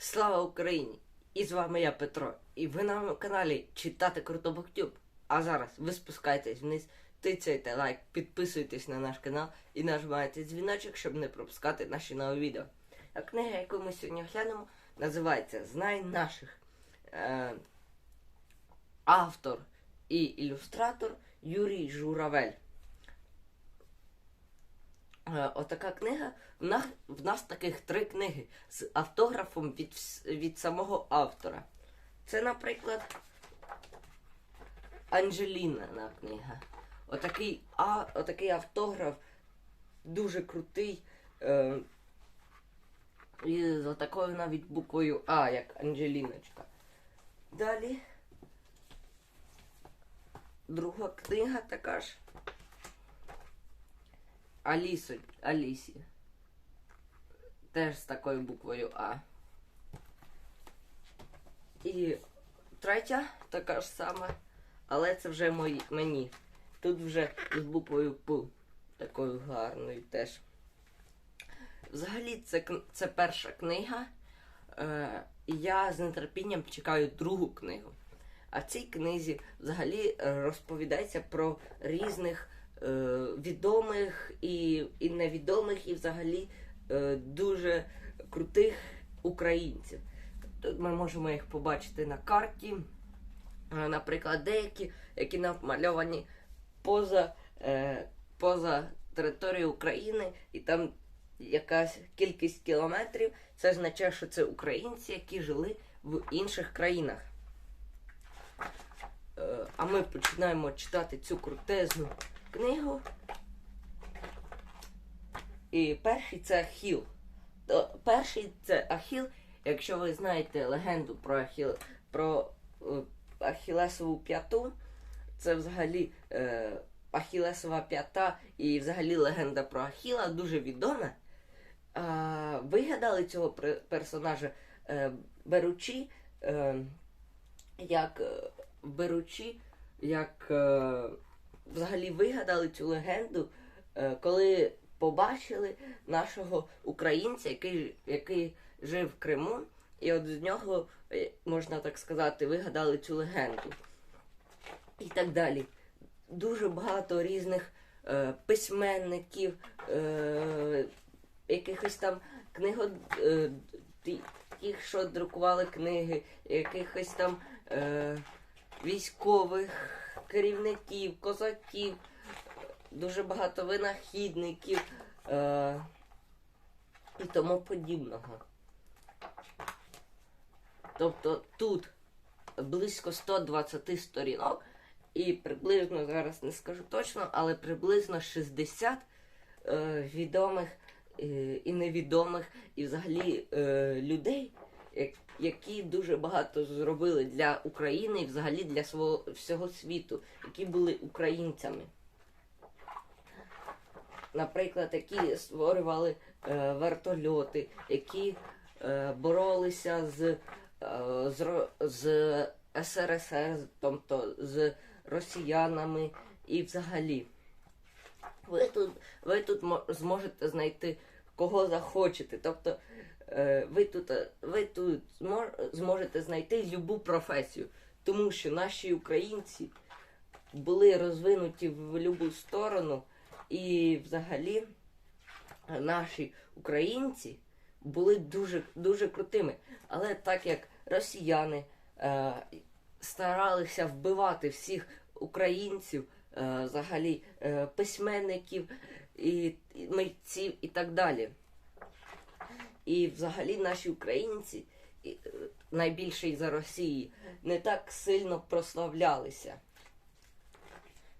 Слава Україні! І з вами я Петро. І ви на моєму каналі Читати Круто Буктюб. А зараз ви спускайтесь вниз, тицяйте лайк, підписуйтесь на наш канал і нажимайте дзвіночок, щоб не пропускати наші нові відео. А книга, яку ми сьогодні глянемо, називається Знай наших. Е, автор і ілюстратор Юрій Журавель. Е, Отака книга. В нас, в нас таких три книги з автографом від, від самого автора. Це, наприклад, Анджеліна книга. Отакий, а, отакий автограф дуже крутий. Е, і з отакою навіть буквою А, як Анджеліночка. Далі. Друга книга така ж. Алісо, Алісі. Теж з такою буквою А. І третя така ж сама, але це вже мої, мені. Тут вже з буквою П. Такою гарною теж. Взагалі, це, це перша книга. Е, я з нетерпінням чекаю другу книгу. А в цій книзі взагалі е, розповідається про різних відомих і, і невідомих, і взагалі е, дуже крутих українців. Тут ми можемо їх побачити на карті. Е, Наприклад, деякі, які намальовані поза, е, поза територією України, і там якась кількість кілометрів. Це означає, що це українці, які жили в інших країнах. Е, А ми починаємо читати цю крутезну книгу. І перший це Ахіл. Перший це Ахіл. Якщо ви знаєте легенду про Ахіл, про е, Ахілесову п'яту, це взагалі е, Ахілесова п'ята і взагалі легенда про Ахіла дуже відома. А, вигадали цього персонажа е, беручи, е, як е, беручи, як е, взагалі вигадали цю легенду, е, коли побачили нашого українця, який, який жив в Криму, і от з нього, е, можна так сказати, вигадали цю легенду. І так далі. Дуже багато різних е, письменників, е, якихось там книго, е, тих, що друкували книги, якихось там е, військових керівників, козаків, дуже багато винахідників е, і тому подібного. Тобто тут близько 120 сторінок, і приблизно зараз не скажу точно, але приблизно 60 е, відомих е, і невідомих, і взагалі е, людей, які дуже багато зробили для України і взагалі для свого всього світу, які були українцями. Наприклад, які створювали е, вертольоти, які е, боролися з, е, з, з СРСР, тобто з росіянами і взагалі. Ви тут, ви тут мо- зможете знайти кого захочете. Тобто ви тут, е, ви тут змо- зможете знайти любу професію, тому що наші українці були розвинуті в будь-яку сторону, і взагалі е, наші українці були дуже, дуже крутими. Але так як росіяни е, старалися вбивати всіх українців, е, взагалі е, письменників і, і митців і так далі. І взагалі наші українці, е, найбільше із Росії, не так сильно прославлялися.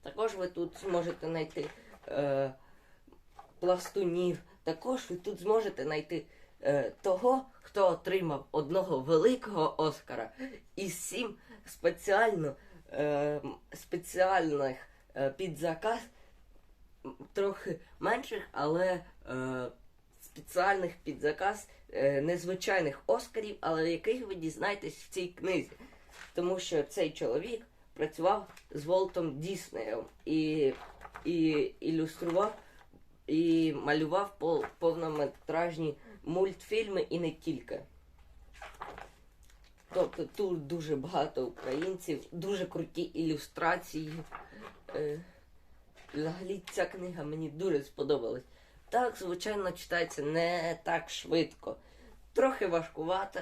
Також ви тут зможете знайти е, пластунів. Також ви тут зможете знайти е, того, хто отримав одного великого Оскара і сім спеціально е, спеціальних е, під заказ, трохи менших, але е, спеціальних під заказ е, незвичайних Оскарів, але яких ви дізнаєтесь в цій книзі. Тому що цей чоловік працював з Волтом Діснеєм і, і ілюстрував і малював повнометражні мультфільми і не тільки. Тобто тут дуже багато українців, дуже круті ілюстрації. Е, взагалі ця книга мені дуже сподобалась. Так, звичайно, читається не так швидко. Трохи важкувато.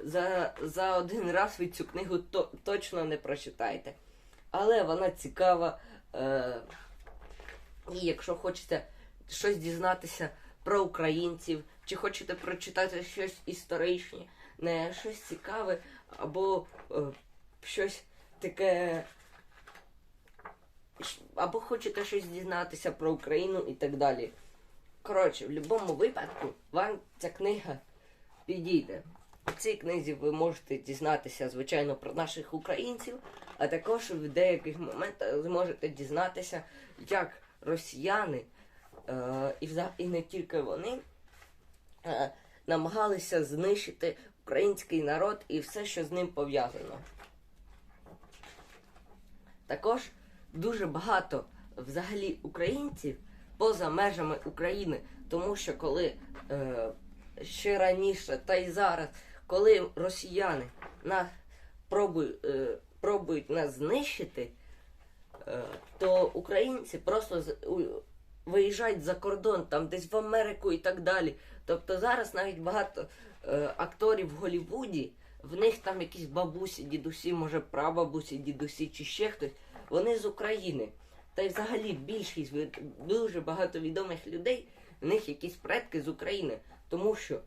За, за один раз ви цю книгу то, точно не прочитаєте. Але вона цікава. Е, і якщо хочете щось дізнатися про українців, чи хочете прочитати щось історичне, не щось цікаве, або е, щось таке. Або хочете щось дізнатися про Україну і так далі. Коротше, в будь-якому випадку вам ця книга підійде. У цій книзі ви можете дізнатися, звичайно, про наших українців, а також в деяких моментах зможете дізнатися, як росіяни, е, і, і не тільки вони, е, намагалися знищити український народ і все, що з ним пов'язано. Також дуже багато взагалі українців поза межами України, тому що коли е, ще раніше та й зараз, коли росіяни нас пробують, е, пробують нас знищити, е, то українці просто з- у- виїжджають за кордон, там десь в Америку і так далі. Тобто зараз навіть багато е, акторів в Голлівуді, в них там якісь бабусі, дідусі, може прабабусі, дідусі чи ще хтось, вони з України. Та й взагалі більшість дуже багато відомих людей, в них якісь предки з України. Тому що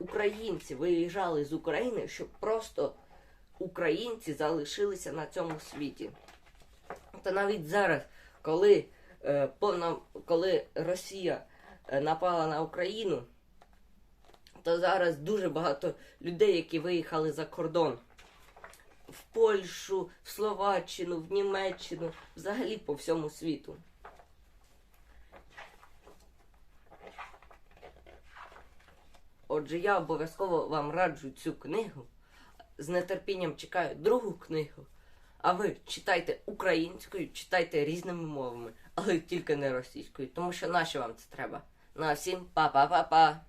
українці виїжджали з України, щоб просто українці залишилися на цьому світі. Та навіть зараз, коли, е, повна, коли Росія е, напала на Україну, то зараз дуже багато людей, які виїхали за кордон. В Польщу, в Словаччину, в Німеччину, взагалі по всьому світу. Отже, я обов'язково вам раджу цю книгу. З нетерпінням чекаю другу книгу. А ви читайте українською, читайте різними мовами, але тільки не російською, тому що нащо вам це треба? На всім па-па-па-па!